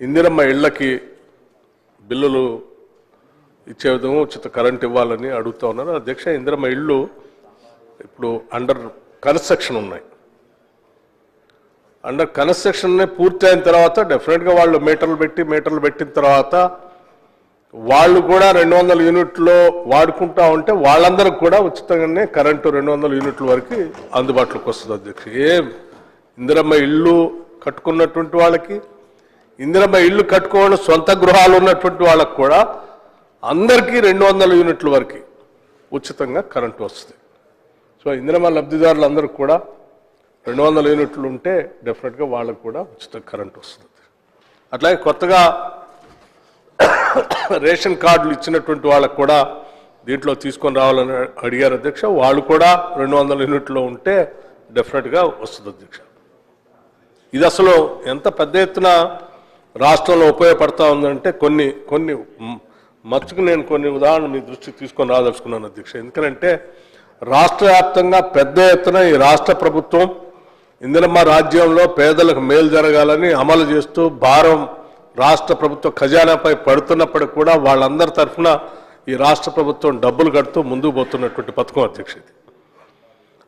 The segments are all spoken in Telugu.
ఇందిరమ్మ ఇళ్ళకి బిల్లులు ఇచ్చే విధంగా ఉచిత కరెంట్ ఇవ్వాలని అడుగుతా ఉన్నారు. అధ్యక్ష ఇందిరమ్మ ఇళ్ళు ఇప్పుడు అండర్ కన్స్ట్రక్షన్ ఉన్నాయి. అండర్ కన్స్ట్రక్షన్ పూర్తి అయిన తర్వాత డెఫినెట్గా వాళ్ళు మీటర్లు పెట్టి మీటర్లు పెట్టిన తర్వాత వాళ్ళు కూడా రెండు వందల యూనిట్లో వాడుకుంటా ఉంటే వాళ్ళందరికి కూడా ఉచితంగానే కరెంటు రెండు వందల యూనిట్ల వరకు అందుబాటులోకి వస్తుంది అధ్యక్ష. ఏ ఇందిరమ్మ ఇల్లు కట్టుకున్నటువంటి వాళ్ళకి ఇందిరమ్మ ఇల్లు కట్టుకోవడం సొంత గృహాలు ఉన్నటువంటి వాళ్ళకు కూడా అందరికీ రెండు వందల యూనిట్ల వరకు ఉచితంగా కరెంటు వస్తుంది. సో ఇందిరమ్మ లబ్ధిదారులందరికి కూడా రెండు వందల యూనిట్లు ఉంటే డెఫినెట్గా వాళ్ళకు కూడా ఉచిత కరెంట్ వస్తుంది. అట్లాగే కొత్తగా రేషన్ కార్డులు ఇచ్చినటువంటి వాళ్ళకు కూడా దీంట్లో తీసుకొని రావాలని అడిగారు అధ్యక్ష. వాళ్ళు కూడా రెండు వందల యూనిట్లో ఉంటే డెఫినెట్గా వస్తుంది అధ్యక్ష. ఇది అసలు ఎంత పెద్ద ఎత్తున రాష్ట్రంలో ఉపయోగపడతా ఉందంటే కొన్ని కొన్ని మచ్చుకు నేను కొన్ని ఉదాహరణలు మీ దృష్టికి తీసుకొని రాదలుచుకున్నాను అధ్యక్ష. ఎందుకంటే రాష్ట్ర వ్యాప్తంగా పెద్ద ఎత్తున ఈ రాష్ట్ర ప్రభుత్వం ఇందిరమ్మ రాజ్యంలో పేదలకు మేలు జరగాలని అమలు చేస్తూ భారం రాష్ట్ర ప్రభుత్వ ఖజానాపై పడుతున్నప్పటికి కూడా వాళ్ళందరి తరఫున ఈ రాష్ట్ర ప్రభుత్వం డబ్బులు కడుతూ ముందుకు పోతున్నటువంటి పథకం అధ్యక్ష ఇది.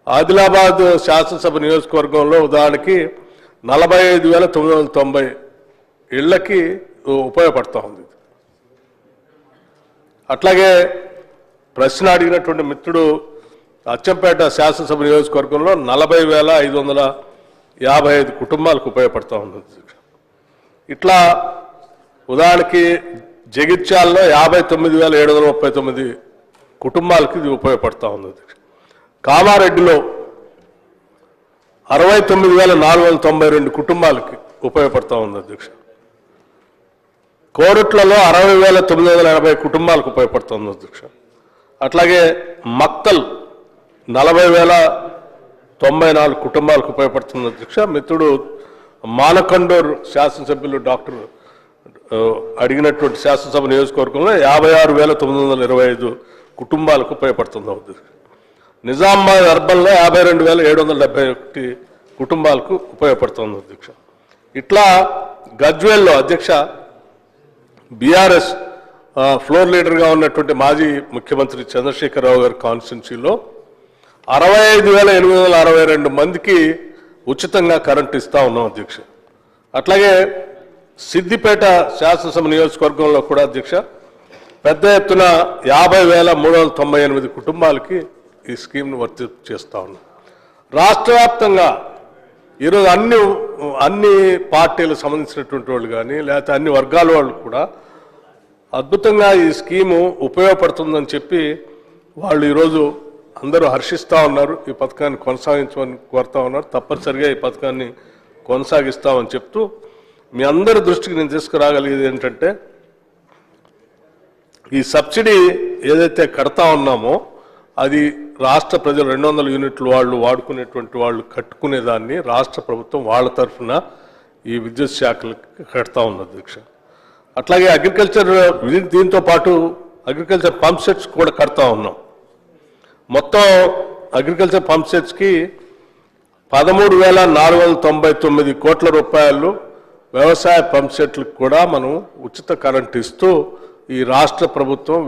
ఆదిలాబాద్ శాసనసభ నియోజకవర్గంలో ఉదాహరణకి నలభై ఐదు వేల తొమ్మిది వందల తొంభై ఇళ్ళకి ఉపయోగపడుతూ ఉంది. అట్లాగే ప్రశ్న అడిగినటువంటి మిత్రుడు అచ్చంపేట శాసనసభ నియోజకవర్గంలో నలభై వేల ఐదు వందల యాభై ఐదు కుటుంబాలకు ఉపయోగపడుతూ ఉంది. ఇట్లా ఉదాహరణకి జగిత్యాల్లో యాభై తొమ్మిది వేల ఏడు వందల ముప్పై తొమ్మిది కుటుంబాలకు ఇది ఉపయోగపడుతూ ఉంది. కామారెడ్డిలో అరవై తొమ్మిది వేల నాలుగు వందల తొంభై రెండు కుటుంబాలకి ఉపయోగపడతా ఉంది అధ్యక్ష. కోరుట్లలో అరవై వేల తొమ్మిది వందల ఎనభై కుటుంబాలకు ఉపయోగపడుతుంది అధ్యక్ష. అట్లాగే మక్తల్ నలభై వేల తొంభై నాలుగు కుటుంబాలకు ఉపయోగపడుతుంది అధ్యక్ష. మిత్రుడు మానకండూర్ శాసనసభ్యులు డాక్టర్ అడిగినటువంటి శాసనసభ నియోజకవర్గంలో యాభై ఆరు వేల తొమ్మిది వందల ఇరవై ఐదు కుటుంబాలకు ఉపయోగపడుతుంది అధ్యక్ష. నిజామాబాద్ అర్బన్లో యాభై రెండు వేల ఏడు వందల డెబ్బై ఒకటి కుటుంబాలకు ఉపయోగపడుతుంది అధ్యక్ష. ఇట్లా గజ్వేల్లో అధ్యక్ష బీఆర్ఎస్ ఫ్లోర్ లీడర్గా ఉన్నటువంటి మాజీ ముఖ్యమంత్రి చంద్రశేఖరరావు గారి కాన్స్టిట్యున్సీలో అరవై ఐదు వేల ఎనిమిది వందల అరవై రెండు మందికి ఉచితంగా కరెంట్ ఇస్తా ఉన్నాం అధ్యక్ష. అట్లాగే సిద్దిపేట శాసనసభ నియోజకవర్గంలో కూడా అధ్యక్ష పెద్ద ఎత్తున యాభై వేల మూడు వందల తొంభై ఎనిమిది కుటుంబాలకి ఈ స్కీమ్ను వర్తి చేస్తా ఉన్నాం. రాష్ట్ర వ్యాప్తంగా ఈరోజు అన్ని అన్ని పార్టీలకు సంబంధించినటువంటి వాళ్ళు కానీ లేకపోతే అన్ని వర్గాల వాళ్ళు కూడా అద్భుతంగా ఈ స్కీము ఉపయోగపడుతుందని చెప్పి వాళ్ళు ఈరోజు అందరూ హర్షిస్తూ ఉన్నారు. ఈ పథకాన్ని కొనసాగించమని కోరుతా ఉన్నారు. తప్పనిసరిగా ఈ పథకాన్ని కొనసాగిస్తామని చెప్తూ మీ అందరి దృష్టికి నేను తీసుకురాగలిగేది ఏంటంటే ఈ సబ్సిడీ ఏదైతే కడతా ఉన్నామో అది రాష్ట్ర ప్రజలు రెండు వందల యూనిట్లు వాళ్ళు వాడుకునేటువంటి వాళ్ళు కట్టుకునే దాన్ని రాష్ట్ర ప్రభుత్వం వాళ్ళ తరఫున ఈ విద్యుత్ శాఖలకు కడతా ఉంది అధ్యక్ష అట్లాగే అగ్రికల్చర్ దీంతో పాటు అగ్రికల్చర్ పంప్ సెట్స్ కూడా కడతా ఉన్నాం. మొత్తం అగ్రికల్చర్ పంప్ సెట్స్కి పదమూడు వేల నాలుగు వందల తొంభై తొమ్మిది కోట్ల రూపాయలు వ్యవసాయ పంప్ సెట్లకు కూడా మనం ఉచిత కరెంట్ ఇస్తూ ఈ రాష్ట్ర ప్రభుత్వం